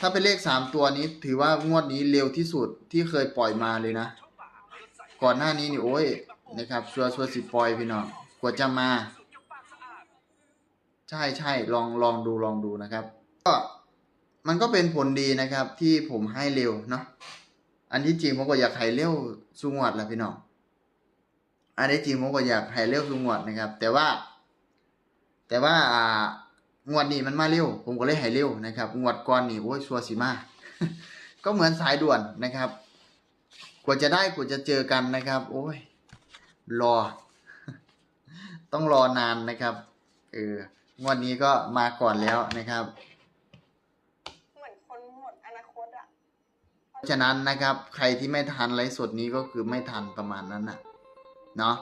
ถ้าเป็นเลขสามตัวนี้ ถือว่างวดนี้เร็วที่สุดที่เคยปล่อยมาเลยนะ ก่อนหน้านี้นี่โอ้ยนะครับชัวชัวสิปล่อยพี่น้องกว่าจะมา ใช่ใช่ลองลองดูลองดูนะครับ ก็มันก็เป็นผลดีนะครับ ที่ผมให้เร็วเนาะอันที่จริงผมก็อยากให้เร็วสุงวดแหละพี่น้องอันที่จริงผมก็อยากให้เร็วสุงวดนะครับ แต่ว่า แต่ว่าอ่า งวดนี้มันมาเร็ว ผมก็เลยให้เร็วนะครับ งวดก่อนนี่โอ้ยชัวสิมา ก็เหมือนสายด่วนนะครับ กว่าจะได้กว่าจะเจอกันนะครับ โอ้ย รอ ต้องรอนานนะครับ เออ งวดนี้ก็มาก่อนแล้วนะครับ เหมือนคนหมดอนาคตอะเพราะฉะนั้นนะครับ ใครที่ไม่ทันไลฟ์สดนี้ก็คือไม่ทันประมาณนั้นนะเนาะ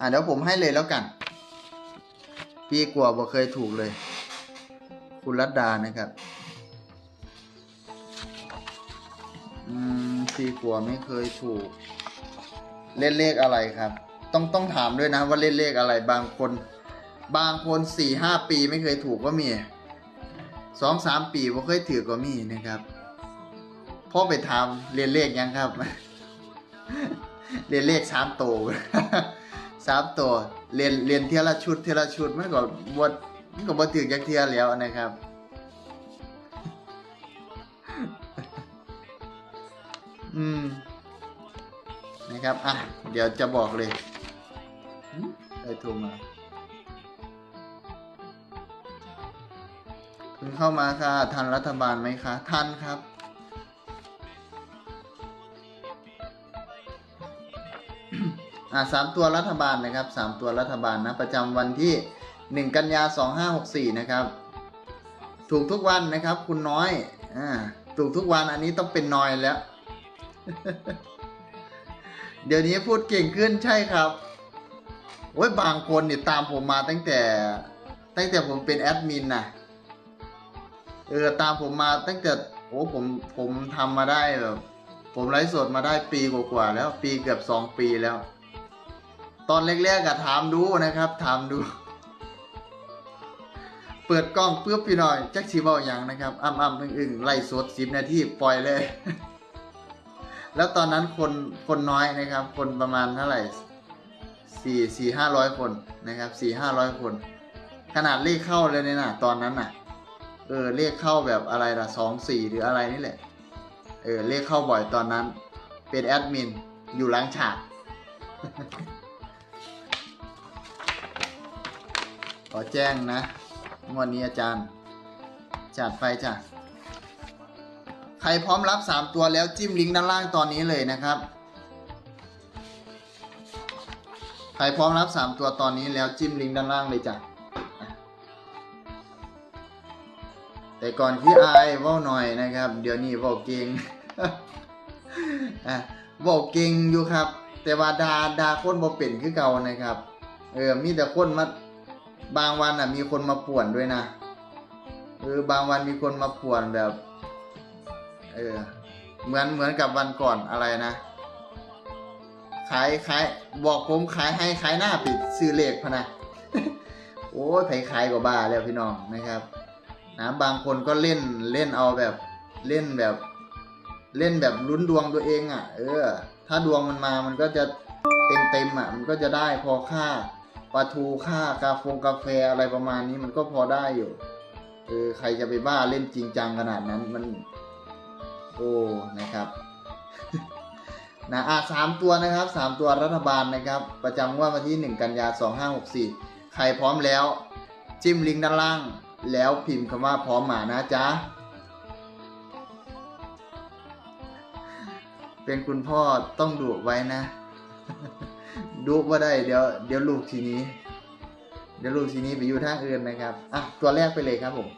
อะเดี๋ยวผมให้เลยแล้วกัน ปีกว่าบ่เคยถูกเลย คุณรัตดานะครับ อืมปีกว่าไม่เคยถูก เล่นเลขอะไรครับ ต้องต้องถามด้วยนะว่าเล่นเลขอะไรบางคน บางคนสี่ห้าปีไม่เคยถูกก็มีสองสามปีบ่เคยถือก็มีนะครับพ่อไปทำเรียนเลขยังครับ เรียนเลขสามโต สามตัวเรียนเรียนเทียละชุดเทียละชุดมันก็บวมันก็บ่ถือจักเทียแล้วนะครับ อืมนะครับอะเดี๋ยวจะบอกเลยหึใครโทรมาเพิ่งเข้ามาค่ะทันรัฐบาลไหมคะทันครับ อ่าสามตัวรัฐบาลนะครับสามตัวรัฐบาลนะประจำวันที่หนึ่งกันยาสองห้าหกสี่นะครับ ถูกทุกวันนะครับคุณน้อยอ่าถูกทุกวันอันนี้ต้องเป็นน้อยแล้ว เดี๋ยวนี้พูดเก่งขึ้นใช่ครับโอ้ยบางคนเนี่ยตามผมมาตั้งแต่ตั้งแต่ผมเป็นแอดมินนะเออตามผมมาตั้งแต่โอ้ผมผมทำมาได้แบบผมไลฟ์สดมาได้ปีกว่าๆแล้ว ปีเกือบสองปีแล้ว ตอนแรกๆอะถามดูนะครับ ถามดู เปิดกล้องเพื่อพี่หน่อยจักชีบออย่างนะครับอ้ำอ้ำอึ้งอึ้งไล่สดสิบนาทีปล่อยเลย แล้วตอนนั้นคนคนน้อยนะครับ คนประมาณเท่าไหร่สี่สี่ห้าร้อยคนนะครับสี่ห้าร้อยคน ขนาดเลขเข้าเลยเนี่ยนะตอนนั้นน่ะ เออเลขเข้าแบบอะไรล่ะสองสี่หรืออะไรนี่แหละ เออเลขเข้าบ่อยตอนนั้น เป็นแอดมินอยู่หล้างฉาก อแจ้งนะงวดนี้อาจารย์ จัดไปจ้ะ ใครพร้อมรับ 3 ตัวแล้วจิ้มลิงก์ด้านล่างตอนนี้เลยนะครับ ใครพร้อมรับ 3 ตัวตอนนี้แล้วจิ้มลิงก์ด้านล่างเลยจ้ะอะแต่ก่อนที่อายเว่าหน่อยนะครับ เดี๋ยวนี้เว่าเก่งอะเว่าเก่งอยู่ครับ แต่ว่าดาดาคนบ่เป็นคือเก่านะครับ เออมีแต่คนมา บางวันอะมีคนมาป่วนด้วยนะเออบางวันมีคนมาป่วนแบบ เออ เหมือนเหมือนกับวันก่อนอะไรนะขายขายบอกผมขายให้ขายหน้าปิดซื้อเลขพะนะโอ้ยไผขายกว่าบ้าแล้วพี่น้องนะครับนะบางคนก็เล่นเล่นเอาแบบเล่นแบบ เล่นแบบลุ้นดวงตัวเองอะ เออ ถ้าดวงมันมามันก็จะเต็มเต็มอะ มันก็จะได้พอค่า ปลาทูค่ากาฟงกาแฟอะไรประมาณนี้มันก็พอได้อยู่เออใครจะไปบ้าเล่นจริงจังขนาดนั้นมัน โอ้นะครับนะอะสามตัวนะครับสามตัวรัฐบาลนะครับ ประจำงวดวันที่หนึ่งกันยาสองห้าหกสี่ใครพร้อมแล้ว จิ้มลิงก์ด้านล่าง แล้วพิมพ์คำว่าพร้อมหมานะจ๊ะ เป็นคุณพ่อต้องดุไว้นะ ดุว่าได้เดี๋ยวเดี๋ยวลูกทีนี้ เดี๋ยวลูกทีนี้ไปอยู่ทางอื่นนะครับอะตัวแรกไปเลยครับผม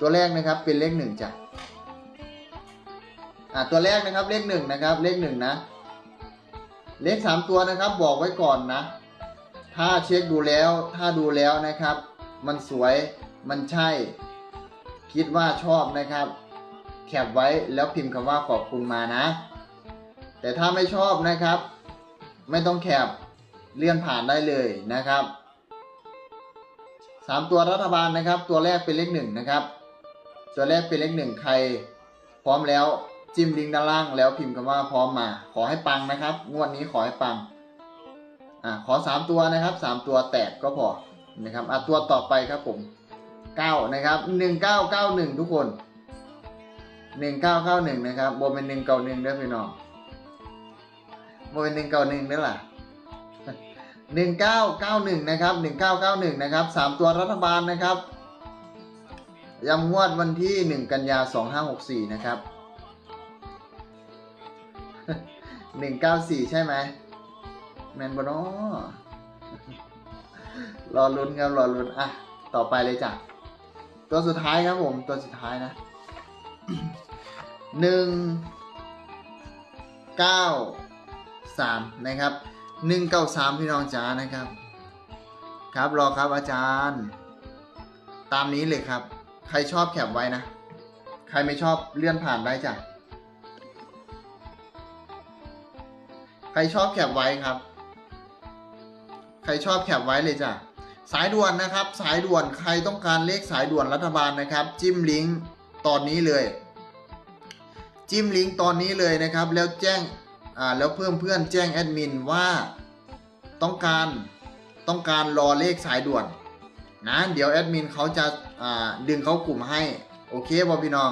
ตัวแรกนะครับเป็นเลขหนึ่งจ้ะอะตัวแรกนะครับเลขหนึ่งนะครับ เลขหนึ่งนะ เลขสามตัวนะครับบอกไว้ก่อนนะ ถ้าเช็คดูแล้วถ้าดูแล้วนะครับ มันสวยมันใช่ คิดว่าชอบนะครับ แคปไว้แล้วพิมพ์คำว่าขอบคุณมานะ แต่ถ้าไม่ชอบนะครับ ไม่ต้องแคปเลื่อนผ่านได้เลยนะครับสามตัวรัฐบาลนะครับ ตัวแรกเป็นเลขหนึ่งนะครับ ตัวแรกเป็นเลขหนึ่งใคร พร้อมแล้วจิ้มลิงก์ด้านล่างแล้วพิมพ์คำว่าพร้อมมา ขอให้ปังนะครับ งวดนี้ขอให้ปังอ่าขอสามตัวนะครับสามตัวแตกก็พอนะครับอะตัวต่อไปครับผมเก้านะครับหนึ่งเก้าเก้าหนึ่งทุกคนหนึ่งเก้าเก้าหนึ่งนะครับโบเป็นหนึ่งเก้าหนึ่งเด้อพี่น้อง โบเป็นหนึ่งเก้าหนึ่งเด้อล่ะหนึ่งเก้าเก้าหนึ่งนะครับหนึ่งเก้าเก้าหนึ่งนะครับสามตัวรัฐบาลนะครับยำงวดวันที่หนึ่งกันยาสองห้าหกสี่นะครับหนึ่งเก้าสี่ใช่ไหมแมนบอนอรอลุ้นครับรอลุ้นอะ ต่อไปเลยจ้ะ ตัวสุดท้ายครับผม ตัวสุดท้ายนะหนึ่งเก้า สามนะครับหนึ่งเก้าสามพี่น้องจ๋านะครับ ครับรอครับอาจารย์ ตามนี้เลยครับ ใครชอบแคปไว้นะ ใครไม่ชอบเลื่อนผ่านได้จ้ะใครชอบแคปไว้ครับ ใครชอบแคปไว้เลยจ้ะสายด่วนนะครับ สายด่วนใครต้องการเลขสายด่วนรัฐบาลนะครับ จิ้มลิงก์ตอนนี้เลย จิ้มลิงก์ตอนนี้เลยนะครับ แล้วแจ้ง อ่าแล้วเพื่อนเพื่อนแจ้งแอดมินว่าต้องการต้องการรอเลขสายด่วนนะเดี๋ยวแอดมินเขาจะอ่าดึงเข้ากลุ่มให้โอเคบอพี่น้อง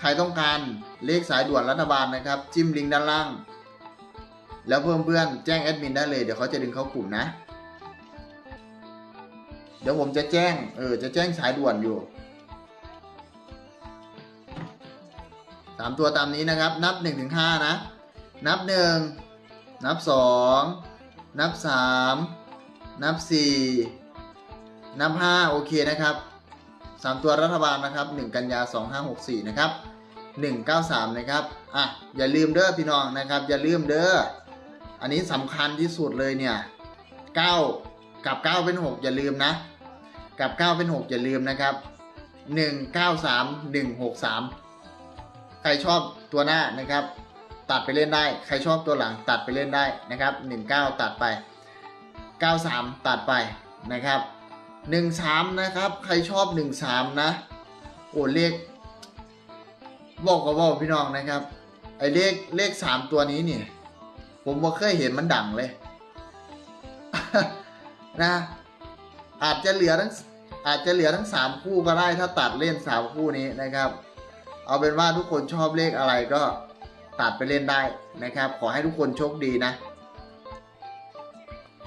ใครต้องการเลขสายด่วนรัฐบาลนะครับ จิ้มลิงก์ด้านล่าง แล้วเพื่อนเพื่อนแจ้งแอดมินได้เลยเดี๋ยวเขาจะดึงเข้ากลุ่มนะ เดี๋ยวผมจะแจ้งเออจะแจ้งสายด่วนอยู่สามตัวตามนี้นะครับ นับหนึ่งถึงห้านะ นับหนึ่งนับสองนับสามนับสี่นับห้าโอเคนะครับสามตัวรัฐบาลนะครับหนึ่งกันยาสองห้าหกสี่นะครับหนึ่งเก้าสามนะครับ อะ อย่าลืมเด้อพี่น้องนะครับ อย่าลืมเด้อ อันนี้สำคัญที่สุดเลยเนี่ยเก้ากับเก้าเป็นหกอย่าลืมนะ กับเก้าเป็นหกอย่าลืมนะครับหนึ่งเก้าสามหนึ่งหกสามใครชอบตัวหน้านะครับ ตัดไปเล่นได้ ใครชอบตัวหลังตัดไปเล่นได้นะครับหนึ่งเก้าตัดไปเก้าสามตัดไปนะครับหนึ่งสามนะครับ ใครชอบหนึ่งสามนะ โอ้เลขบอกกับบอกพี่น้องนะครับ ไอเลขเลขสามตัวนี้เนี่ยผมว่าเคยเห็นมันดังเลยนะอาจจะเหลือทั้งอาจจะเหลือทั้งสามคู่ก็ได้ถ้าตัดเล่นสามคู่นี้นะครับ เอาเป็นว่าทุกคนชอบเลขอะไรก็ ตัดไปเล่นได้นะครับ ขอให้ทุกคนโชคดีนะ